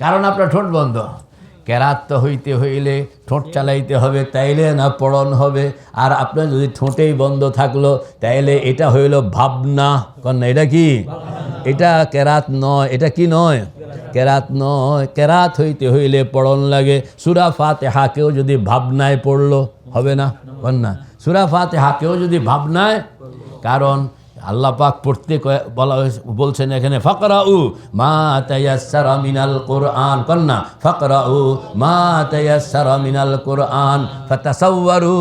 কারণ আপনার ঠোঁট বন্ধ। কেরাত তো হইতে হইলে ঠোঁট চালাইতে হবে, তাইলে না পড়ন হবে। আর আপনার যদি ঠোঁটেই বন্ধ থাকল, তাইলে এটা হইল ভাবনা। কন্যা, এটা কি? এটা কেরাত নয়, এটা কি নয়? কেরাত নয়, কেরাত হইতে হইলে পড়ন লাগে। সুরা হাকেও যদি ভাবনায় পড়ল, হবে না? কন্যা, সুরা ফাতে হাকেও যদি ভাবনায়, কারণ আল্লাহ পাক পড়তে বলা হয়েছে, বলছেন এখানে ফকরা উ মা মিনাল কোরআন কন্যা ফকরা উ মা মিনাল কোরআন ফাতাসাওয়ারু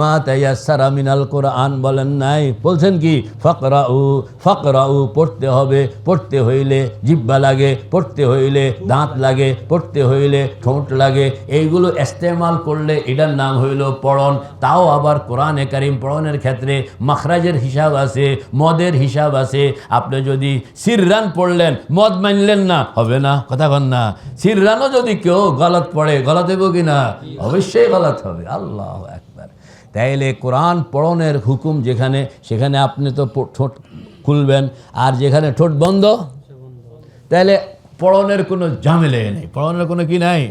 মা তায়াসসারা মিনাল কোরআন বলেন নাই। বলছেন কি ফকরা উ ফকরা উ পড়তে হবে, পড়তে হইলে জিব্বা লাগে, পড়তে হইলে দাঁত লাগে, পড়তে হইলে ঠোঁট লাগে, এইগুলো ইস্তেমাল করলে এটার নাম হইল পড়ন তাও আবার কোরআনে কারিম পড়নের ক্ষেত্রে মাখরাজের হিসাব আছে মদের হিসাব আছে। আপনি যদি সিররান পড়লেন, মদ মানলেন না, হবে না, কথা কন না। সিররানও যদি কেউ গলত পড়ে গলত হইব কি না? অবশ্যই গলত হবে, আল্লাহ একবার তাইলে কোরআন পড়নের হুকুম যেখানে, সেখানে আপনি তো ঠোঁট খুলবেন, আর যেখানে ঠোঁট বন্ধ তাহলে পড়নের কোনো ঝামেলে নেই, পড়নের কোনো কি নাই?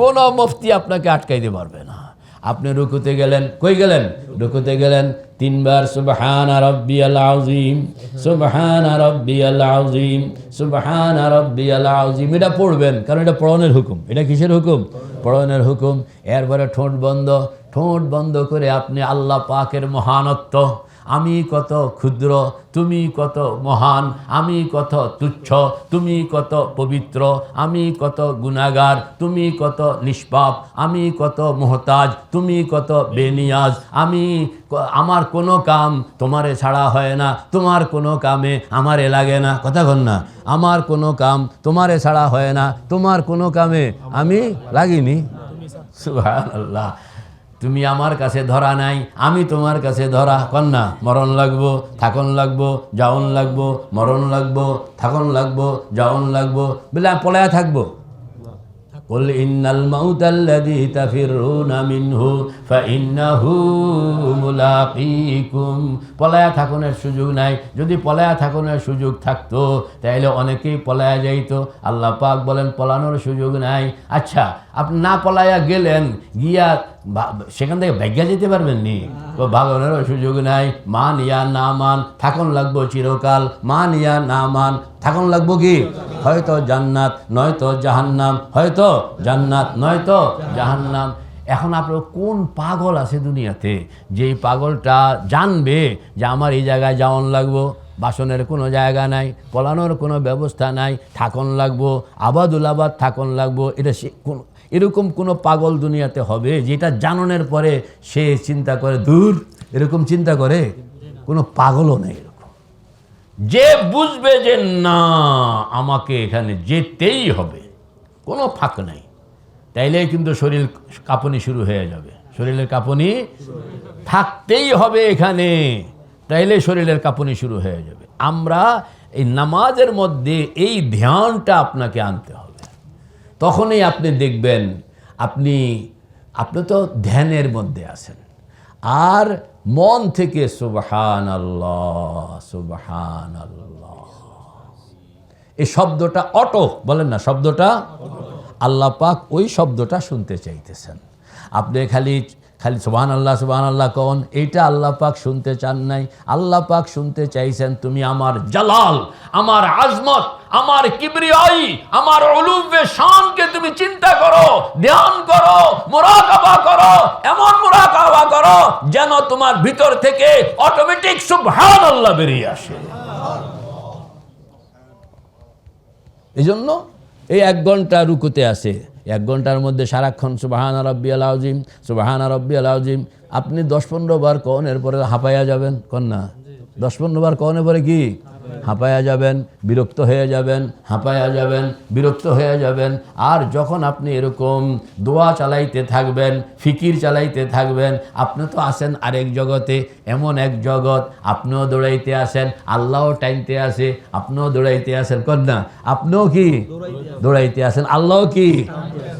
কোনো মুফতি আপনাকে আটকাইতে পারবে না। আপনি রুকুতে গেলেন, কই গেলেন? রুকুতে গেলেন তিনবার, সুবহান রব্বিয়াল আযীম, সুবহান রব্বিয়াল আযীম, সুবহান রব্বিয়াল আযীম। এটা পড়বেন, কারণ এটা পড়নের হুকুম। এটা কিসের হুকুম? পড়নের হুকুম। এরপরে ঠোঁট বন্ধ ঠোঁট বন্ধ করে আপনি আল্লাহ পাকের মহানত্ব আমি কত ক্ষুদ্র তুমি কত মহান আমি কত তুচ্ছ তুমি কত পবিত্র আমি কত গুণাগার তুমি কত নিষ্পাপ আমি কত মোহতাজ তুমি কত বেনিয়াজ আমি আমার কোনো কাম তোমারে ছাড়া হয় না তোমার কোনো কামে আমারে লাগে না। কথা কন না আমার কোনো কাম তোমারে ছাড়া হয় না তোমার কোনো কামে আমি লাগিনি। সুবহানাল্লাহ। তুমি আমার কাছে ধরা নাই, আমি তোমার কাছে ধরা কন্যা। মরণ লাগবো, থাকন লাগবো, যাওন লাগবো, মরণ লাগবো, থাকন লাগবো, যাওন লাগবো, বলে পলায়া থাকব। قل إن الموت الذي تفرون منه فإنه ملاقيكم পলায়া থাকনের সুযোগ নাই যদি পলায়া থাকনের সুযোগ থাকতো তাহলে অনেকেই পলায়া যাইতো আল্লাহ পাক বলেন পলানোর সুযোগ নাই আচ্ছা আপনি না পলায়া গেলেন গিয়া ভা- সেখান থেকে ব্যাজ্ঞা যেতে পারবেন নি তো ভাগনেরও সুযোগ নাই মান ইয়া না মান থাকুন লাগবো চিরকাল মান ইয়া না মান থাকুন লাগবো কি হয়তো জান্নাত, নয়তো জাহান্নাম, হয়তো জান্নাত, নয়তো জাহান্নাম। এখন আপনার কোন পাগল আছে দুনিয়াতে যে পাগলটা জানবে যে আমার এই জায়গায় যাওয়ান লাগবো, বাসনের কোনো জায়গা নাই, পলানোর কোনো ব্যবস্থা নাই, থাকন লাগবো, আবাদুল আবাদ থাকন লাগবো, এটা সে কোন, এরকম কোনো পাগল দুনিয়াতে হবে যেটা জাননের পরে সে চিন্তা করে, দূর, এরকম চিন্তা করে? কোনো পাগলও নেই। যে বুঝবে যে না, আমাকে এখানে যেতেই হবে। কোনো ফাঁক নাই। তাইলে কিন্তু শরীর কাঁপনি শুরু হয়ে যাবে। শরীরের কাঁপনি থাকতেই হবে এখানে। তাইলে শরীরের কাঁপনি শুরু হয়ে যাবে। আমরা এই নামাজের মধ্যে এই ধ্যানটা আপনাকে আনতে হবে। তখনই আপনি দেখবেন, আপনি আপনি তো ধ্যানের মধ্যে আছেন। আর মন থেকে সুবহান আল্লাহ সুবহান আল্লাহ এই শব্দটা অটো, বলেন না, শব্দটা আল্লাহ পাক ওই শব্দটা শুনতে চাইতেছেন। আপনি খালি খালি সুবাহান আল্লাহ সুবাহান আল্লাহ কন, এইটা আল্লাহ পাক শুনতে চান নাই। আল্লাহ পাক শুনতে চাইছেন, তুমি আমার জালাল, আমার আজমত, আমার কিবরিয়াই, আমার অলুবে শানকে তুমি চিন্তা করো, ধ্যান করো, মোরাকাবা করো, এমন যেন তোমার ভিতর থেকে অটোমেটিক সুবহান আল্লাহ বেরিয়ে আসে। এই জন্য এই এক ঘণ্টা রুকুতে আসে এক ঘণ্টার মধ্যে সারাক্ষণ সুবাহান রব্বি আলাউজিম সুবাহান রব্বি আলাউজিম আপনি দশ পনেরো বার কন এরপরে হাঁপাইয়া যাবেন, কন না? দশ পনেরো বার কন পরে কি? হাঁপায়া যাবেন বিরক্ত হয়ে যাবেন হাঁপায়া যাবেন বিরক্ত হয়ে যাবেন। আর যখন আপনি এরকম দোয়া চালাইতে থাকবেন ফিকির চালাইতে থাকবেন আপনি তো আসেন আরেক জগতে এমন এক জগৎ আপনিও দৌড়াইতে আসেন আল্লাহও টাইমতে আসে আপনিও দৌড়াইতে আসেন। কন্যা আপনিও কি? দৌড়াইতে আসেন। আল্লাহও কি?